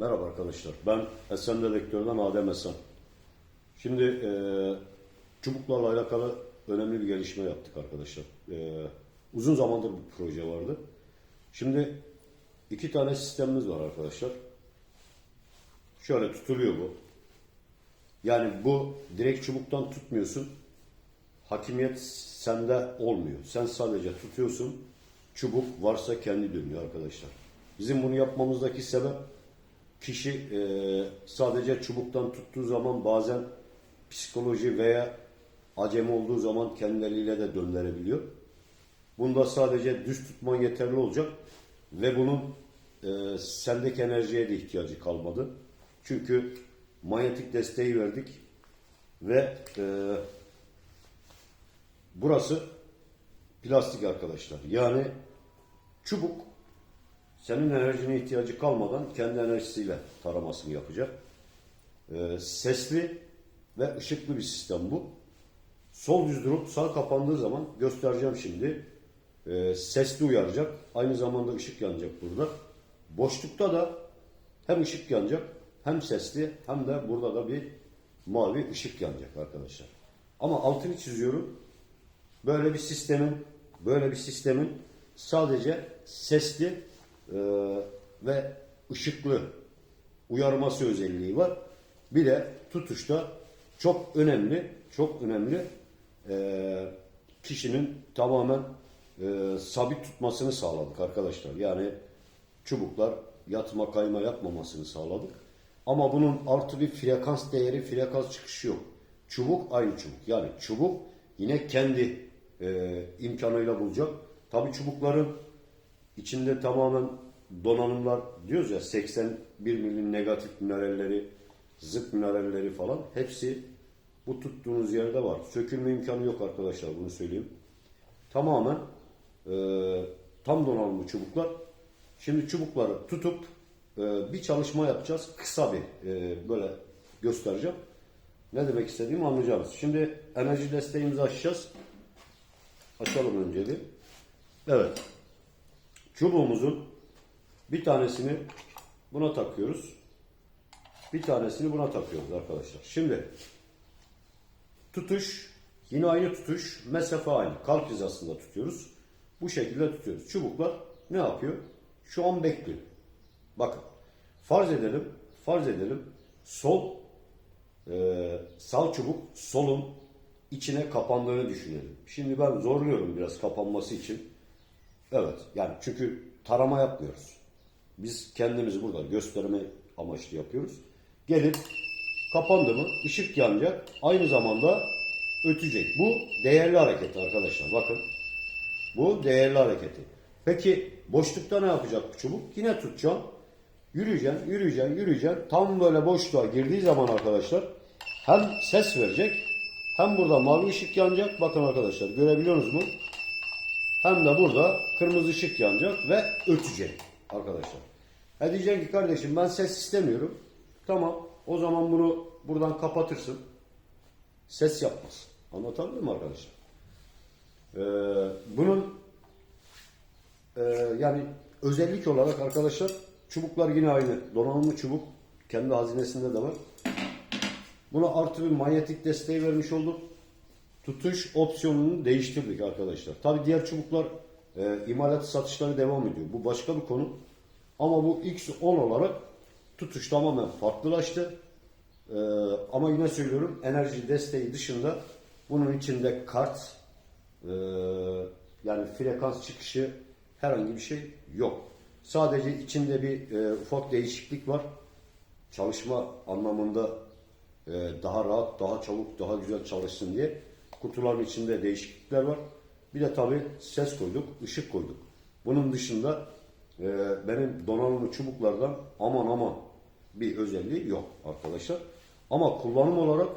Merhaba arkadaşlar. Ben Esen Dedektör'den Adem Esen. Şimdi e, çubuklarla alakalı önemli bir gelişme yaptık arkadaşlar. E, uzun zamandır bir proje vardı. Şimdi iki tane sistemimiz var arkadaşlar. Şöyle tutuluyor bu. Yani bu direkt çubuktan tutmuyorsun. Hakimiyet sende olmuyor. Sen sadece tutuyorsun. Çubuk varsa kendi dönüyor arkadaşlar. Bizim bunu yapmamızdaki sebep kişi e, sadece çubuktan tuttuğu zaman bazen psikoloji veya acemi olduğu zaman kendi eliyle de döndürebiliyor. Bunda sadece düz tutman yeterli olacak ve bunun e, sendeki enerjiye de ihtiyacı kalmadı. Çünkü manyetik desteği verdik ve e, burası plastik arkadaşlar. Yani çubuk senin enerjine ihtiyacı kalmadan kendi enerjisiyle taramasını yapacak. Ee, sesli ve ışıklı bir sistem bu. Sol düz durup sağ kapandığı zaman göstereceğim şimdi. Ee, sesli uyaracak. Aynı zamanda ışık yanacak burada. Boşlukta da hem ışık yanacak hem sesli hem de burada da bir mavi ışık yanacak arkadaşlar. Ama altını çiziyorum. Böyle bir sistemin böyle bir sistemin sadece sesli e, ve ışıklı uyarması özelliği var. Bir de tutuşta çok önemli, çok önemli e, kişinin tamamen e, sabit tutmasını sağladık arkadaşlar. Yani çubuklar yatma kayma yapmamasını sağladık. Ama bunun artı bir frekans değeri, frekans çıkışı yok. Çubuk aynı çubuk. Yani çubuk yine kendi e, imkanıyla bulacak. Tabii çubukların içinde tamamen donanımlar diyoruz ya 81 milim negatif mineralleri, zıt mineralleri falan hepsi bu tuttuğunuz yerde var. Sökülme imkanı yok arkadaşlar bunu söyleyeyim. Tamamen e, tam donanımlı çubuklar. Şimdi çubukları tutup e, bir çalışma yapacağız. Kısa bir e, böyle göstereceğim. Ne demek istediğimi anlayacağız. Şimdi enerji desteğimizi açacağız. Açalım önce bir. Evet. Çubuğumuzun bir tanesini buna takıyoruz. Bir tanesini buna takıyoruz arkadaşlar. Şimdi tutuş yine aynı tutuş. Mesafe aynı. Kalp hizasında tutuyoruz. Bu şekilde tutuyoruz. Çubuklar ne yapıyor? Şu an bekliyor. Bakın. Farz edelim. Farz edelim. Sol e, sağ çubuk solun içine kapandığını düşünelim. Şimdi ben zorluyorum biraz kapanması için. Evet yani çünkü tarama yapmıyoruz. Biz kendimizi burada gösterme amaçlı yapıyoruz. Gelip kapandı mı ışık yanacak. Aynı zamanda ötecek. Bu değerli hareket arkadaşlar. Bakın. Bu değerli hareketi. Peki boşlukta ne yapacak bu çubuk? Yine tutacağım. Yürüyeceksin, yürüyeceksin, yürüyeceksin. Tam böyle boşluğa girdiği zaman arkadaşlar hem ses verecek hem burada mavi ışık yanacak. Bakın arkadaşlar görebiliyorsunuz mu? Hem de burada kırmızı ışık yanacak ve ötecek arkadaşlar. Ha diyeceksin ki kardeşim ben ses istemiyorum. Tamam o zaman bunu buradan kapatırsın. Ses yapmaz. Anlatabiliyor muyum arkadaşlar? Ee, bunun e, yani özellik olarak arkadaşlar çubuklar yine aynı. Donanımlı çubuk. Kendi hazinesinde de var. Buna artı bir manyetik desteği vermiş olduk. Tutuş opsiyonunu değiştirdik arkadaşlar. Tabi diğer çubuklar e, imalat satışları devam ediyor. Bu başka bir konu. Ama bu X10 olarak tutuş tamamen farklılaştı. E, ama yine söylüyorum enerji desteği dışında bunun içinde kart e, yani frekans çıkışı herhangi bir şey yok. Sadece içinde bir e, ufak değişiklik var. Çalışma anlamında e, daha rahat, daha çabuk, daha güzel çalışsın diye kutuların içinde değişiklikler var. Bir de tabi ses koyduk, ışık koyduk. Bunun dışında e, benim donanımlı çubuklardan aman aman bir özelliği yok arkadaşlar. Ama kullanım olarak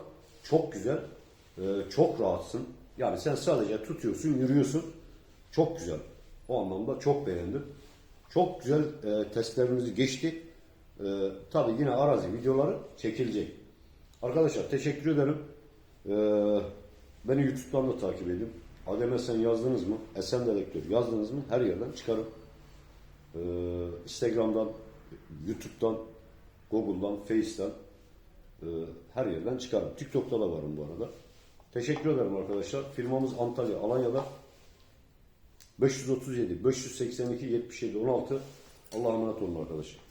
çok güzel, e, çok rahatsın. Yani sen sadece tutuyorsun, yürüyorsun. Çok güzel. O anlamda çok beğendim. Çok güzel e, testlerimizi geçti. E, tabii yine arazi videoları çekilecek. Arkadaşlar teşekkür ederim. Ee, beni YouTube'dan da takip edin. Adem Esen yazdınız mı? Esen Dedektör yazdınız mı? Her yerden çıkarım. Ee, Instagram'dan, YouTube'dan Google'dan, Face'ten e, her yerden çıkarım. TikTok'ta da varım bu arada. Teşekkür ederim arkadaşlar. Firmamız Antalya, Alanya'da. 537 582 77 16 Allah'a emanet olun arkadaşlar.